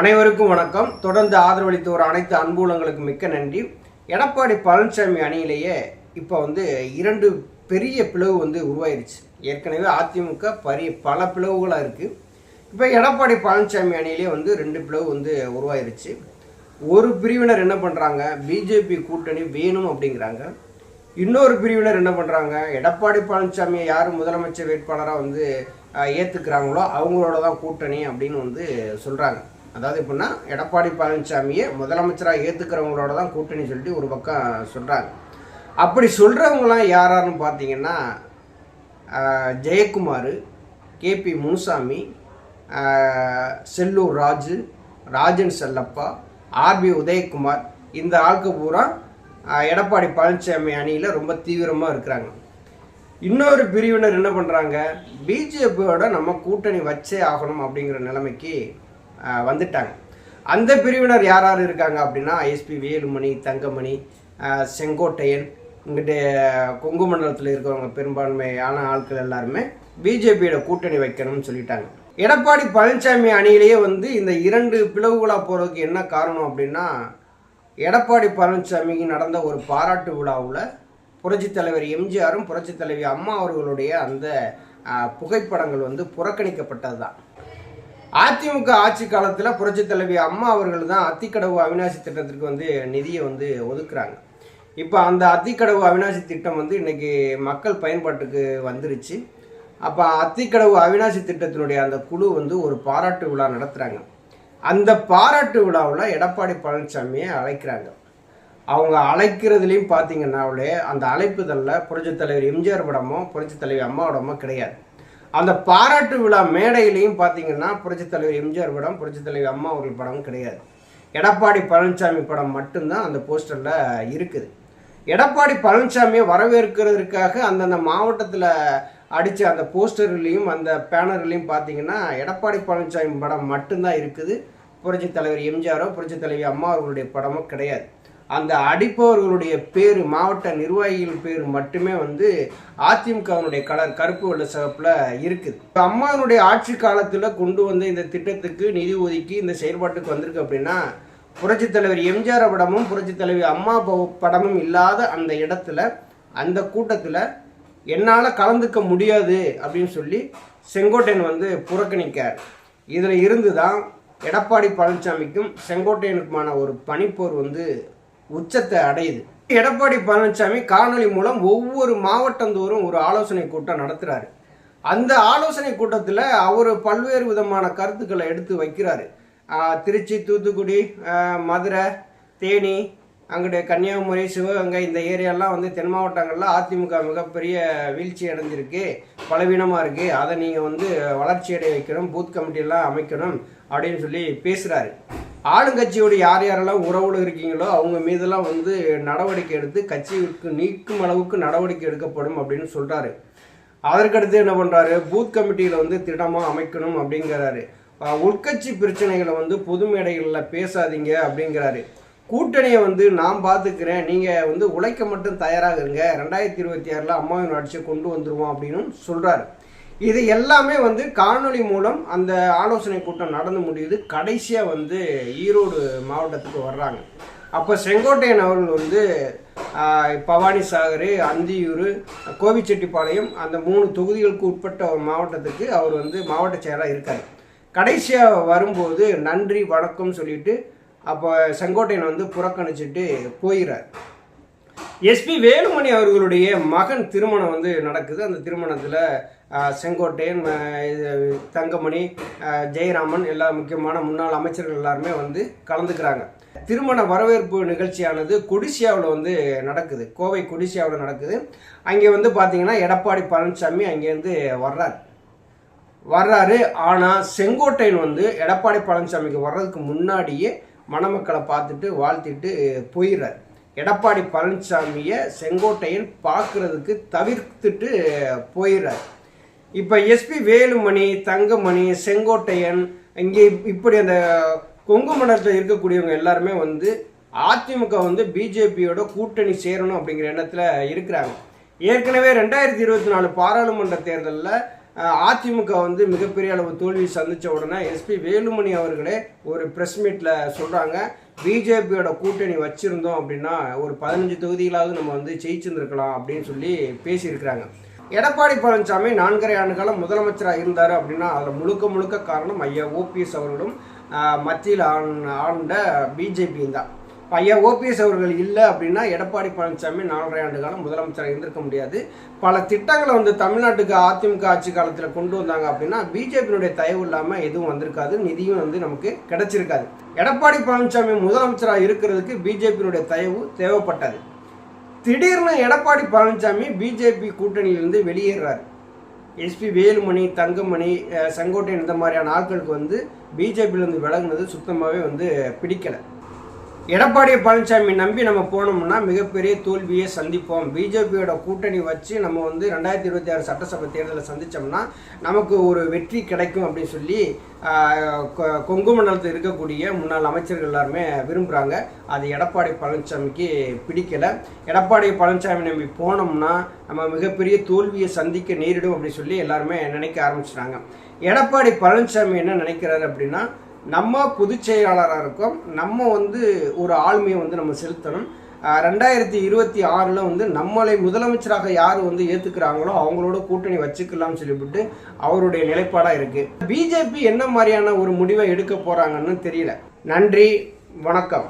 அனைவருக்கும் வணக்கம். தொடர்ந்து ஆதரவளித்து ஒரு அனைத்து அன்புலங்களுக்கு மிக்க நன்றி. எடப்பாடி பழனிசாமி அணியிலேயே இப்போ வந்து இரண்டு பெரிய பிளவு வந்து உருவாயிருச்சு. ஏற்கனவே அதிமுக பரிய பல பிளவுகளாக இருக்குது இப்போ எடப்பாடி பழனிசாமி அணியிலே வந்து ரெண்டு பிளவு வந்து உருவாயிருச்சு. ஒரு பிரிவினர் என்ன பண்ணுறாங்க பிஜேபி கூட்டணி வேணும் அப்படிங்கிறாங்க. இன்னொரு பிரிவினர் என்ன பண்ணுறாங்க எடப்பாடி பழனிசாமியை யார் முதலமைச்சர் வேட்பாளராக வந்து ஏற்றுக்கிறாங்களோ அவங்களோட தான் கூட்டணி அப்படின்னு வந்து சொல்கிறாங்க அதாவது எப்படின்னா எடப்பாடி பழனிசாமியை முதலமைச்சராக ஏற்றுக்கிறவங்களோட தான் கூட்டணி சொல்லிட்டு ஒரு பக்கம் சொல்கிறாங்க அப்படி சொல்கிறவங்களாம் யாராருன்னு பார்த்தீங்கன்னா ஜெயக்குமார் கேபி முனுசாமி செல்லூர் ராஜு ராஜன் செல்லப்பா ஆர்பி உதயகுமார் இந்த ஆளுக்கு பூரா எடப்பாடி பழனிசாமி அணியில் ரொம்ப தீவிரமாக இருக்கிறாங்க. இன்னொரு பிரிவினர் என்ன பண்ணுறாங்க பிஜேபியோட நம்ம கூட்டணி வச்சே ஆகணும் அப்படிங்கிற நிலைமைக்கு வந்துட்டாங்க. அந்த பிரிவினர் யார் யார் இருக்காங்க அப்படின்னா எஸ்பி வேலுமணி தங்கமணி செங்கோட்டையன் இங்கிட்ட கொங்கு மண்டலத்தில் இருக்கிறவங்க பெரும்பான்மையான ஆட்கள் எல்லாருமே பிஜேபியோட கூட்டணி வைக்கணும்னு சொல்லிட்டாங்க. எடப்பாடி பழனிசாமி அணியிலேயே வந்து இந்த இரண்டு பிளவுகளாக போகிறதுக்கு என்ன காரணம் அப்படின்னா எடப்பாடி பழனிசாமிக்கு நடந்த ஒரு பாராட்டு விழாவில் புரட்சி தலைவர் எம்ஜிஆரும் புரட்சித் தலைவி அம்மா அவர்களுடைய அந்த புகைப்படங்கள் வந்து புறக்கணிக்கப்பட்டது தான் அதிமுக ஆட்சி காலத்தில் புரட்சித் தலைவி அம்மா அவர்கள் தான் அத்திக்கடவு அவிநாசி திட்டத்திற்கு வந்து நிதியை வந்து ஒதுக்குறாங்க. இப்போ அந்த அத்திக்கடவு அவிநாசி திட்டம் வந்து இன்றைக்கி மக்கள் பயன்பாட்டுக்கு வந்துருச்சு. அப்போ அத்திக்கடவு அவிநாசி திட்டத்தினுடைய அந்த குழு வந்து ஒரு பாராட்டு விழா நடத்துகிறாங்க அந்த பாராட்டு விழாவில் எடப்பாடி பழனிசாமியை அழைக்கிறாங்க. அவங்க அழைக்கிறதுலையும் பார்த்தீங்கன்னாலே அந்த அழைப்புதலில் புரட்சித் தலைவர் எம்ஜிஆர் படமோ புரட்சித் தலைவி அம்மாவோடமோ கிடையாது. அந்த பாராட்டு விழா மேடையிலையும் பார்த்தீங்கன்னா புரட்சித் தலைவர் எம்ஜிஆர் படம் புரட்சித் தலைவர் அம்மா அவர்கள் படம் கிடையாது. எடப்பாடி பழனிசாமி படம் மட்டும்தான் அந்த போஸ்டரில் இருக்குது. எடப்பாடி பழனிசாமியை வரவேற்கிறதுக்காக அந்தந்த மாவட்டத்தில் அடித்த அந்த போஸ்டர்லேயும் அந்த பேனர்களையும் பார்த்தீங்கன்னா எடப்பாடி பழனிசாமி படம் மட்டும்தான் இருக்குது. புரட்சித் தலைவர் எம்ஜிஆரோ புரட்சித் தலைவி அம்மா அவர்களுடைய படமோ கிடையாது. அந்த அடிப்பவர்களுடைய பேர் மாவட்ட நிர்வாகிகள் பேர் மட்டுமே வந்து அதிமுகவினுடைய கலர் கருப்பு வெள்ள சிறப்பில் இருக்குது. இப்போ அம்மாவினுடைய ஆட்சி காலத்தில் கொண்டு வந்த இந்த திட்டத்துக்கு நிதி ஒதுக்கி இந்த செயல்பாட்டுக்கு வந்திருக்கு அப்படின்னா புரட்சித் தலைவர் எம்ஜிஆர் படமும் புரட்சித் தலைவர் அம்மா படமும் இல்லாத அந்த இடத்துல அந்த கூட்டத்தில் என்னால் கலந்துக்க முடியாது அப்படின்னு சொல்லி செங்கோட்டையன் வந்து புறக்கணிக்கார். இதில் இருந்து தான் எடப்பாடி பழனிசாமிக்கும் செங்கோட்டையனுக்குமான ஒரு பனிப்போர் வந்து உச்சத்தை அடையுது. எடப்பாடி பழனிசாமி காணொலி மூலம் ஒவ்வொரு மாவட்டந்தோறும் ஒரு ஆலோசனை கூட்டம் நடத்துகிறாரு அந்த ஆலோசனை கூட்டத்தில் அவர் பல்வேறு விதமான கருத்துக்களை எடுத்து வைக்கிறாரு. திருச்சி தூத்துக்குடி மதுரை தேனி அங்கிட்ட கன்னியாகுமரி சிவகங்கை இந்த ஏரியாலாம் வந்து தென் மாவட்டங்களில் அதிமுக மிகப்பெரிய வீழ்ச்சி அடைஞ்சிருக்கு பலவீனமாக இருக்குது அதை நீங்கள் வந்து வளர்ச்சி அடைய வைக்கணும் பூத் கமிட்டியெல்லாம் அமைக்கணும் அப்படின்னு சொல்லி பேசுகிறாரு ஆளுங்கட்சியோட யார் யாரெல்லாம் உறவுல இருக்கீங்களோ அவங்க மீதெல்லாம் வந்து நடவடிக்கை எடுத்து கட்சிக்கு நீக்கும் அளவுக்கு நடவடிக்கை எடுக்கப்படும் அப்படின்னு சொல்கிறாரு அதற்கடுத்து என்ன பண்ணுறாரு பூத் கமிட்டியில் வந்து திட்டமாக அமைக்கணும் அப்படிங்கிறாரு. உள்கட்சி பிரச்சனைகளை வந்து பொது மேடைகளில் பேசாதீங்க அப்படிங்கிறாரு. கூட்டணியை வந்து நான் பார்த்துக்கிறேன் நீங்கள் வந்து உழைக்க மட்டும் தயாராக இருங்க. ரெண்டாயிரத்தி இருபத்தி ஆறில் அம்மாவின் ஆட்சியை கொண்டு வந்துருவோம் அப்படின்னு சொல்கிறாரு இது எல்லாமே வந்து காணொளி மூலம் அந்த ஆலோசனை கூட்டம் நடந்து முடியுது. கடைசியாக வந்து ஈரோடு மாவட்டத்துக்கு வர்றாங்க. அப்போ செங்கோட்டையன் அவர்கள் வந்து பவானி சாகர் அந்தியூர் கோவிச்செட்டிப்பாளையம் அந்த மூணு தொகுதிகளுக்கு உட்பட்ட ஒரு மாவட்டத்துக்கு அவர் வந்து மாவட்ட செயலாக இருக்கார். கடைசியாக வரும்போது நன்றி வணக்கம் சொல்லிட்டு அப்போ செங்கோட்டையன் வந்து புறக்கணிச்சிட்டு போயிறார். எஸ்பி வேலுமணி அவர்களுடைய மகன் திருமணம் வந்து நடக்குது. அந்த திருமணத்தில் செங்கோட்டையன் இது, தங்கமணி ஜெயராமன் எல்லா முக்கியமான முன்னாள் அமைச்சர்கள் எல்லாருமே வந்து கலந்துக்கிறாங்க. திருமண வரவேற்பு நிகழ்ச்சியானது கொடிசியாவில் வந்து நடக்குது. கோவை கொடிசியாவில் நடக்குது. அங்கே வந்து பார்த்தீங்கன்னா எடப்பாடி பழனிசாமி அங்கேருந்து வர்றார். வர்றாரு. ஆனால் செங்கோட்டையன் வந்து எடப்பாடி பழனிசாமிக்கு வர்றதுக்கு முன்னாடியே மணமக்களை பார்த்துட்டு வாழ்த்திட்டு போயிடுறார். எடப்பாடி பழனிசாமியை செங்கோட்டையன் பார்க்குறதுக்கு தவிர்த்துட்டு போயிடுறார். இப்போ எஸ்பி வேலுமணி தங்கமணி செங்கோட்டையன் இங்கே இப்படி அந்த கொங்கு மண்டலத்தில் இருக்கக்கூடியவங்க எல்லாருமே வந்து அதிமுக வந்து பிஜேபியோட கூட்டணி சேரணும் அப்படிங்கிற எண்ணத்தில் இருக்கிறாங்க. ஏற்கனவே ரெண்டாயிரத்தி இருபத்தி நாலு பாராளுமன்ற தேர்தலில் அதிமுக வந்து மிகப்பெரிய அளவு தோல்வி சந்தித்த உடனே எஸ்பி வேலுமணி அவர்களே ஒரு ப்ரெஸ் மீட்டில் சொல்கிறாங்க பிஜேபியோட கூட்டணி வச்சுருந்தோம் அப்படின்னா ஒரு பதினஞ்சு தொகுதிகளாவது நம்ம வந்து ஜெயிச்சிருந்துருக்கலாம் அப்படின்னு சொல்லி பேசியிருக்கிறாங்க. எடப்பாடி பழனிசாமி நான்கரை ஆண்டு காலம் முதலமைச்சராக இருந்தார் அப்படின்னா அதில் முழுக்க முழுக்க காரணம் ஐயா ஓபிஎஸ் அவர்களும் மத்தியில் ஆண்- ஆண்ட பிஜேபியும் தான். இப்போ ஐயா ஓபிஎஸ் அவர்கள் இல்லை அப்படின்னா எடப்பாடி பழனிசாமி நாலரை ஆண்டு காலம் முதலமைச்சராக இருந்திருக்க முடியாது. பல திட்டங்களை வந்து தமிழ்நாட்டுக்கு அதிமுக ஆட்சி காலத்தில் கொண்டு வந்தாங்க அப்படின்னா பிஜேபியினுடைய தயவு இல்லாமல் எதுவும் வந்திருக்காது நிதியும் வந்து நமக்கு கிடைச்சிருக்காது. எடப்பாடி பழனிசாமி முதலமைச்சராக இருக்கிறதுக்கு பிஜேபியினுடைய தயவு தேவைப்பட்டது. திடீர்னு எடப்பாடி பழனிசாமி பிஜேபி கூட்டணியிலிருந்து வெளியேறாரு. எஸ்பி வேலுமணி தங்கமணி செங்கோட்டையன் இந்த மாதிரியான ஆட்களுக்கு வந்து பிஜேபியிலேருந்து விலகுனது சுத்தமாகவே வந்து பிடிக்கலை. எடப்பாடி பழனிசாமி நம்பி நம்ம போனோம்னா மிகப்பெரிய தோல்வியை சந்திப்போம். பிஜேபியோட கூட்டணி வச்சு நம்ம வந்து ரெண்டாயிரத்தி இருபத்தி ஆறு சட்டசபை தேர்தலை சந்தித்தோம்னா நமக்கு ஒரு வெற்றி கிடைக்கும் அப்படின்னு சொல்லி கொங்கு மண்டலத்தில் இருக்கக்கூடிய முன்னாள் அமைச்சர்கள் எல்லாருமே விரும்புகிறாங்க அது எடப்பாடி பழனிசாமிக்கு பிடிக்கலை. எடப்பாடி பழனிசாமி நம்பி போனோம்னா நம்ம மிகப்பெரிய தோல்வியை சந்திக்க நேரிடும் அப்படின்னு சொல்லி எல்லாருமே நினைக்க ஆரம்பிச்சிட்டாங்க. எடப்பாடி பழனிசாமி என்ன நினைக்கிறாரு அப்படின்னா நம்ம பொதுச் செயலாளராக இருக்கோம் நம்ம வந்து ஒரு ஆளுமையை வந்து நம்ம செலுத்தணும். ரெண்டாயிரத்தி இருபத்தி ஆறில் வந்து நம்மளை முதலமைச்சராக யார் வந்து ஏற்றுக்கிறாங்களோ அவங்களோட கூட்டணி வச்சுக்கலாம்னு சொல்லிவிட்டு அவருடைய நிலைப்பாடாக இருக்குது பிஜேபி என்ன மாதிரியான ஒரு முடிவை எடுக்க போகிறாங்கன்னு தெரியல. நன்றி வணக்கம்.